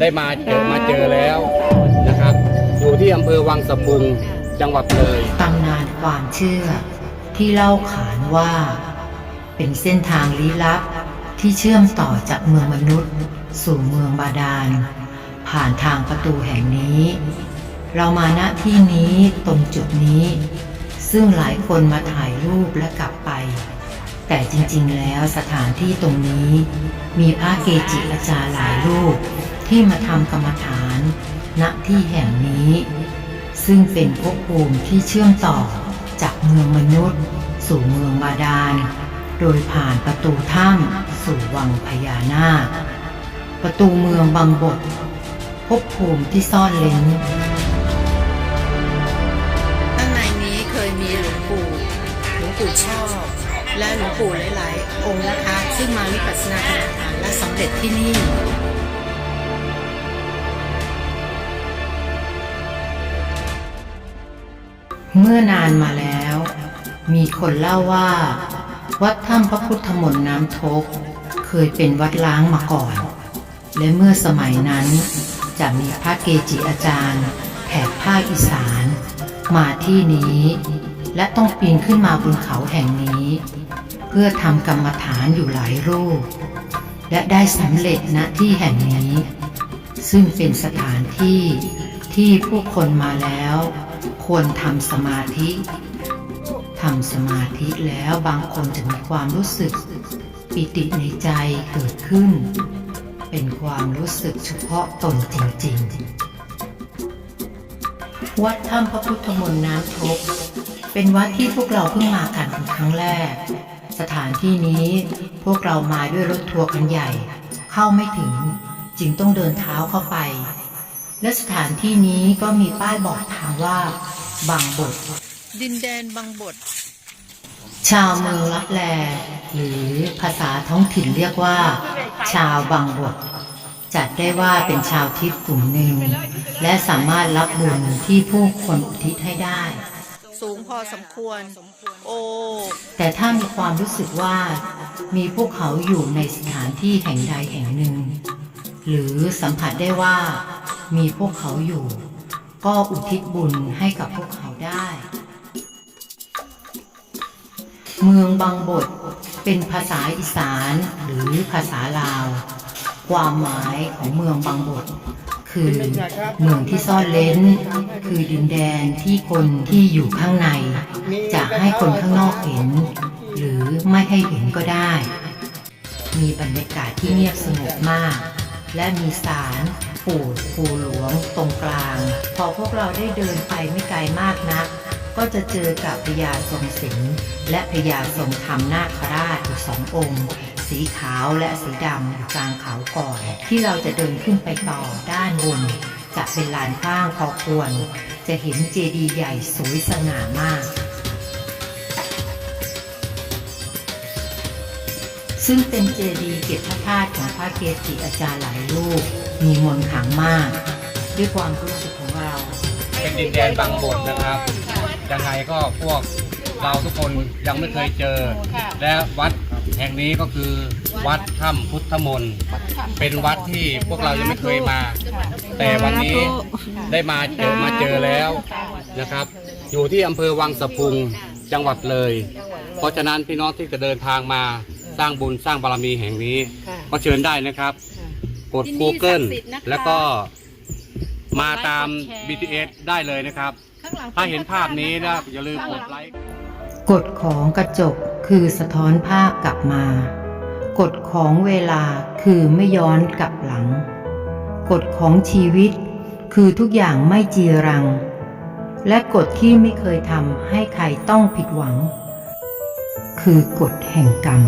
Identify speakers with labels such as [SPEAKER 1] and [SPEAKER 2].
[SPEAKER 1] ได้มาเจอมาเจอแล้วนะครับ อยู่ที่อำเภอวังสะพุงจังหวัดเลย
[SPEAKER 2] ตำนานความเชื่อ ที่เล่าขานว่า เป็นเส้นทางลี้ลับที่เชื่อมต่อจากเมืองมนุษย์ สู่เมืองบาดาล ผ่านทางประตูแห่งนี้ เรามาณที่นี้ตรงจุดนี้ ซึ่งหลายคนมาถ่ายรูปและกลับไป แต่จริงๆ แล้วสถานที่ตรงนี้ มีพระเกจิอาจารย์หลายรูปที่มาทำกรรมฐาน ณที่แห่งนี้ ซึ่งเป็นภพภูมิที่เชื่อมต่อจากเมืองมนุษย์ สู่เมืองบาดาล โดยผ่านประตูถ้ำสู่วังพญานาค ประตูเมืองบางบทภพภูมิที่ซ่อนเล้น
[SPEAKER 3] ข้างในนี้เคยมีหลวงปู่หลวงปู่ชอบ และหลวงปู่หลายๆ องค์นะคะ ซึ่งมาวิปัสสนากรรมฐานและสำเร็จที่นี่
[SPEAKER 2] เมื่อนานมาแล้ว มีคนเล่าว่า วัดถ้ำพระพุทธมนต์น้ำทก เคยเป็นวัดล้างมาก่อน และเมื่อสมัยนั้น จะมีพระเกจิอาจารย์แถบภาคอีสาน มาที่นี้ และต้องปีนขึ้นมาบนเขาแห่งนี้ เพื่อทำกรรมฐานอยู่หลายรูป และได้สำเร็จณที่แห่งนี้ ซึ่งเป็นสถานที่ที่ผู้คนมาแล้ว ควรทำสมาธิทำสมาธิแล้วบางคนจะมีความรู้สึก ปิติในใจเกิดขึ้น เป็นความรู้สึกเฉพาะตนจริง ๆ วัดถ้ำพระพุทธมนต์น้ำทบเป็นวัดที่พวกเราเพิ่งมากันเป็นครั้งแรก สถานที่นี้พวกเรามาด้วยรถทัวร์คันใหญ่ เข้าไม่ถึงจึงต้องเดินเท้าเข้าไป และสถานที่นี้ก็มีป้ายบอกทางว่า บางบท
[SPEAKER 3] ดินแดนบางบท
[SPEAKER 2] ชาวเมืองลับแล หรือภาษาท้องถิ่นเรียกว่า ชาวบางบท จัดได้ว่าเป็นชาวทิศกลุ่มหนึ่ง และสามารถรับบุญที่ผู้คนอุทิศให้ได้
[SPEAKER 3] สูงพอสมควร โอ้
[SPEAKER 2] แต่ถ้ามีความรู้สึกว่ามีพวกเขาอยู่ในสถานที่แห่งใดแห่งหนึ่ง หรือสัมผัสได้ว่ามีพวกเขาอยู่ ก็อุทิศบุญให้กับพวกเขาได้ เมืองบางบทเป็นภาษาอีสานหรือภาษาลาว ความหมายของเมืองบางบท คือเมืองที่ซ่อนเล้น คือดินแดนที่คนที่อยู่ข้างใน จะให้คนข้างนอกเห็น หรือไม่ให้เห็นก็ได้ มีบรรยากาศที่เงียบสงบมาก และมีศาลปู่ภูหลวงตรงกลาง พอพวกเราได้เดินไปไม่ไกลมากนัก ก็จะเจอกับพญาทรงสิงห์และพญาทรงธรรมนาคราชอยู่สององค์ สีขาวและสีดำอยู่กลางเขาก่อน ที่เราจะเดินขึ้นไปต่อด้านบนจะเป็นลานข้างพอควร จะเห็นเจดีย์ใหญ่สวยสง่ามาก ซึ่งเป็นเจดีย์เก็บพระธาตุของพระเกจิอาจารย์หลายรูป มีมนต์ขลังมาก ด้วยความรู้สึกของเรา
[SPEAKER 1] เป็นดินแดนบางบทนะครับ ยังไงก็พวกเราทุกคนยังไม่เคยเจอ และวัด แห่งนี้ก็คือวัดถ้ำพุทธมนต์เป็นวัดที่พวกเรายังไม่เคยมา แต่วันนี้ได้มาเจอมาเจอแล้วนะครับ อยู่ที่อำเภอวังสะพุงจังหวัดเลย เพราะฉะนั้นพี่น้องที่จะเดินทางมาสร้างบุญสร้างบารมีแห่งนี้
[SPEAKER 3] ค่ะ
[SPEAKER 1] ก็เชิญได้นะครับ กด Google แล้วก็มาตาม BTS ได้เลยนะครับ ถ้าเห็นภาพนี้นะอย่าลืมกดไลค์
[SPEAKER 2] กฎของกระจกคือสะท้อนภาพกลับมา กฎของเวลาคือไม่ย้อนกลับหลัง กฎของชีวิตคือทุกอย่างไม่จีรัง และกฎที่ไม่เคยทำให้ใครต้องผิดหวัง คือกฎแห่งกรรม